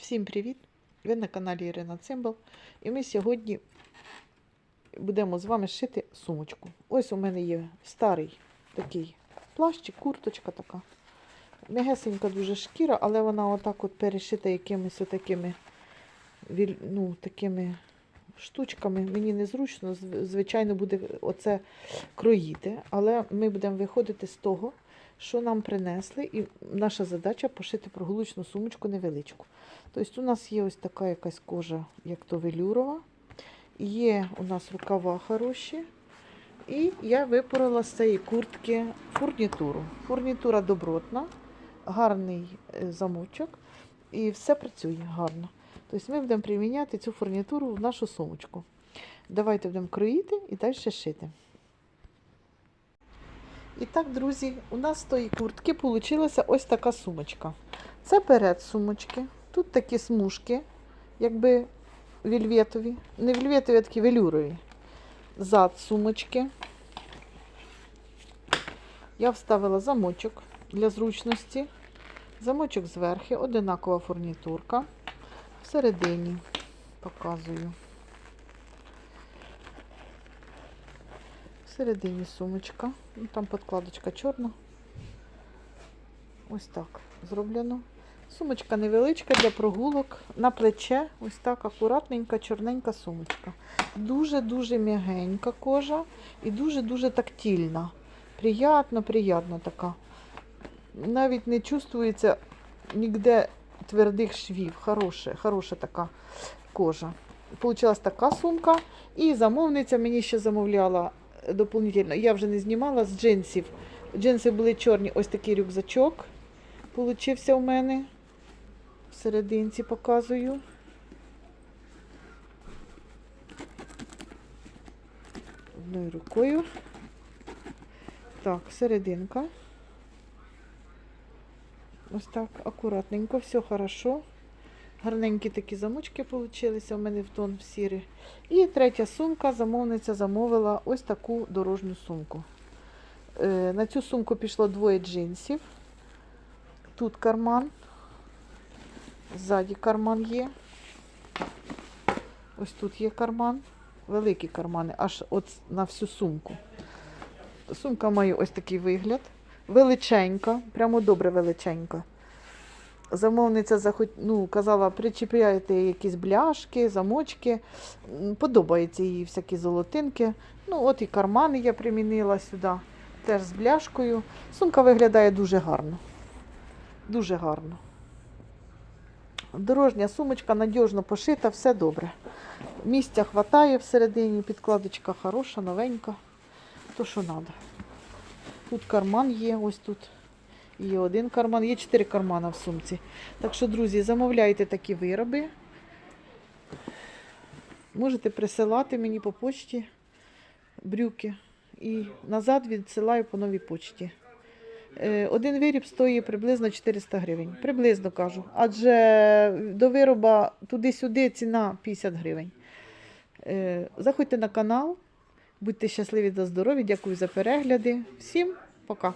Всім привіт! Ви на каналі Ірина Цимбал. І ми сьогодні будемо з вами шити сумочку. Ось у мене є старий такий плащик, курточка така. Мягесенька дуже шкіра, але вона отак от перешита якимись отакими ну, такими штучками. Мені незручно, звичайно, буде оце кроїти. Але ми будемо виходити з того, що нам принесли, і наша задача пошити прогулочну сумочку невеличку. Тобто у нас є ось така якась кожа, як то велюрова. Є у нас рукава хороші. І я випорола з цієї куртки фурнітуру. Фурнітура добротна, гарний е, замочок, і все працює гарно. Тобто ми будемо приміняти цю фурнітуру в нашу сумочку. Давайте будемо кроїти і далі шити. І так, друзі, у нас з тої куртки вийшла ось така сумочка. Це перед сумочки. Тут такі смужки, якби вільветові. Не вільветові, а такі велюрові. Зад сумочки. Я вставила замочок для зручності. Замочок зверху, одинакова фурнітурка. Всередині показую. Всередині сумочка. Ну, Там подкладочка чорна. Ось так зроблено. Сумочка невеличка для прогулок. На плече ось так акуратненька, чорненька сумочка. Дуже-дуже м'ягенька кожа і дуже-дуже тактильна. Приятно, приятно така. Навіть не чувствується ніде твердих швів. Хороша, хороша така кожа. Получилась така сумка. І замовниця мені ще замовляла дополнительно. Я вже не знімала з джинсів. Джинси були чорні, ось такий рюкзачок. Получився у мене. Всерединці показую. Одною рукою. Так, серединка. Ось так, акуратненько, все хорошо. Гарненькі такі замочки получилися у мене в тон в сірі. І третя сумка, замовниця замовила ось таку дорожню сумку. Е, на цю сумку пішло двоє джинсів. Тут карман. Ззаді карман є. Ось тут є карман. Великі кармани, аж от на всю сумку. Сумка має ось такий вигляд. Величенька, прямо добре величенька. Замовниця захот... ну, казала, причіпляєте якісь бляшки, замочки. Подобаються їй всякі золотинки. Ну, от і кармани я примінила сюди, теж з бляшкою. Сумка виглядає дуже гарно. Дуже гарно. Дорожня сумочка надіжно пошита, все добре. Місця хватає всередині, підкладочка хороша, новенька. То, що треба. Тут карман є, ось тут. Є один карман, є чотири кармана в сумці. Так що, друзі, замовляйте такі вироби. Можете присилати мені по почті брюки. І назад відсилаю по новій почті. Е, Один виріб стоїть приблизно 400 гривень. Приблизно кажу. Адже до вироба туди-сюди ціна 50 гривень. Е, Заходьте на канал, будьте щасливі та здорові. Дякую за перегляди. Всім пока!